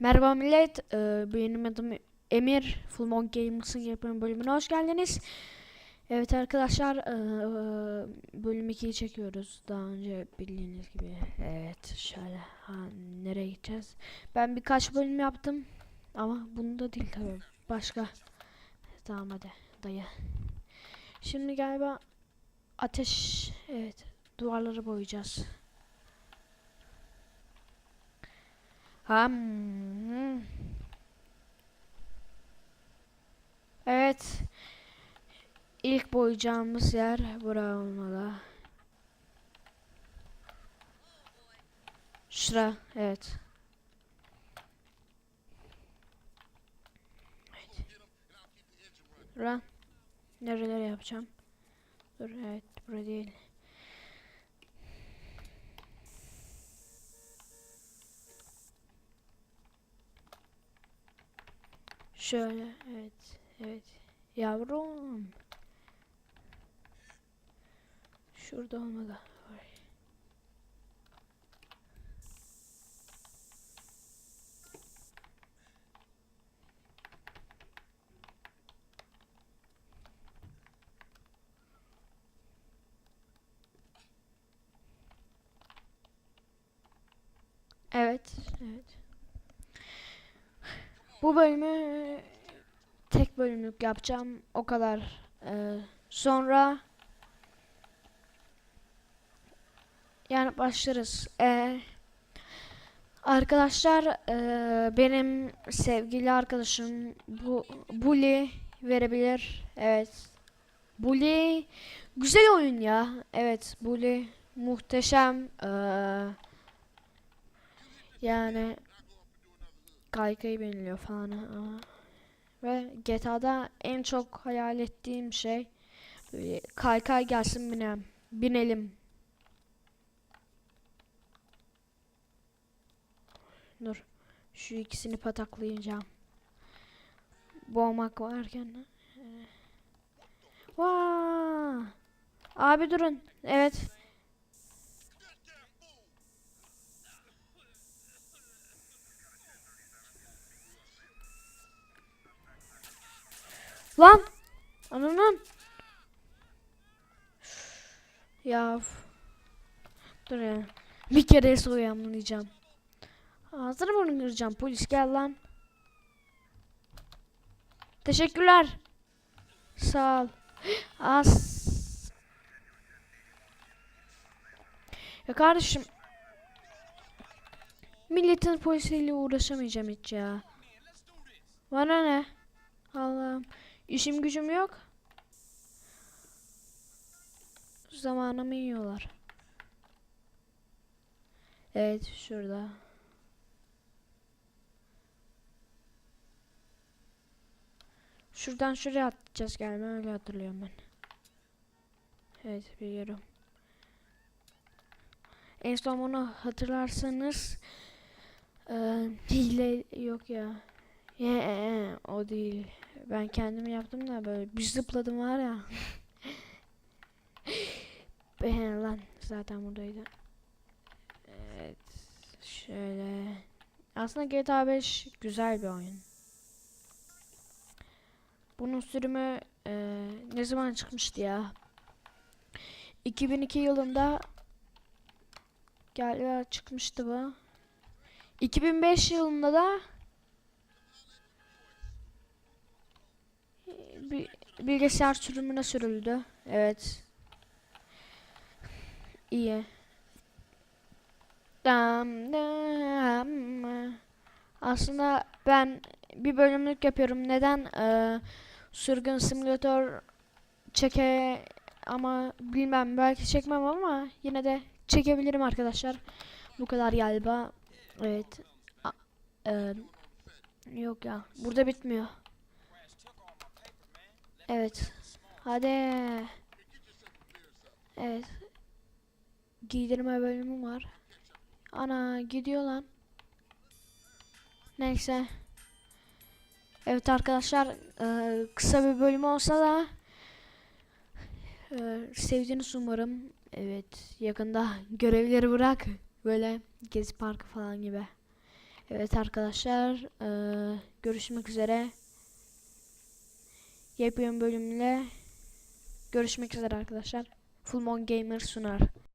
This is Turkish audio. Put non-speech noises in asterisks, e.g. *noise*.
Merhaba millet, ee, benim adım Emir. Full Monk Gamers'ın yapım bölümüne hoş geldiniz. Evet arkadaşlar, ee, bölüm 2'yi çekiyoruz. Daha önce bildiğiniz gibi. Evet, şöyle. Ha, nereye gideceğiz? Ben birkaç bölüm yaptım. Ama bunda değil tabii. Başka. Tamam hadi, dayı. Şimdi galiba ateş, evet, duvarları boyayacağız. Hmm. Evet. İlk boyayacağımız yer bura olmalı. Şura, evet. Evet. Bura. Nereleri yapacağım? Dur, evet, bura değil. Şöyle, evet, evet. Yavrum. Şurada olmalı. Evet, evet. Bu bölümü tek bölümlük yapacağım. O kadar. Ee, sonra yani başlarız. Ee, arkadaşlar ee, benim sevgili arkadaşım bu Bully verebilir. Evet. Bully güzel oyun ya. Evet, Bully muhteşem. Ee, yani kaykayı beniliyor falan ve GTA'da en çok hayal ettiğim şey kaykay gelsin binem binelim. Dur. Şu ikisini pataklayacağım. Boğmak varken. Vaa! Abi durun. Evet. Lan! Ananın! Ya Dur ya. Bir kere uyanmayacağım. Ağzını burnunu kıracağım. Polis gel lan. Teşekkürler. Sağ ol. *gasps* As. Ya kardeşim. Milletin polisiyle uğraşamayacağım hiç ya. Bana ne? Allah'ım. İşim gücüm yok. Zamanımı yiyorlar. Evet şurada. Şuradan şuraya atlayacağız galiba öyle hatırlıyorum ben. Evet biliyorum. En son bunu hatırlarsanız eee hile yok ya. Ye, e, o değil. Ben kendim yaptım da böyle bir zıpladım var ya. *laughs* Ben lan zaten buradaydı. Evet. Şöyle. Aslında GTA 5 güzel bir oyun. Bunun sürümü e, ne zaman çıkmıştı ya? 2002 yılında galiba çıkmıştı bu. 2005 yılında da bilgisayar sürümüne sürüldü. Evet. İyi. Aslında ben bir bölümlük yapıyorum. Neden eee sürgün simülatör çeke ama bilmem belki çekmem ama yine de çekebilirim arkadaşlar. Bu kadar galiba. Evet. A- eee, yok ya. Burada bitmiyor. Evet. Hadi. Evet. Giydirme bölümü var. Ana gidiyor lan. Neyse. Evet arkadaşlar eee, kısa bir bölüm olsa da eee, sevdiğiniz umarım. Evet yakında görevleri bırak. Böyle gezi parkı falan gibi. Evet arkadaşlar eee, görüşmek üzere. Yepyeni bölümle görüşmek üzere arkadaşlar. Full Moon Gamer sunar.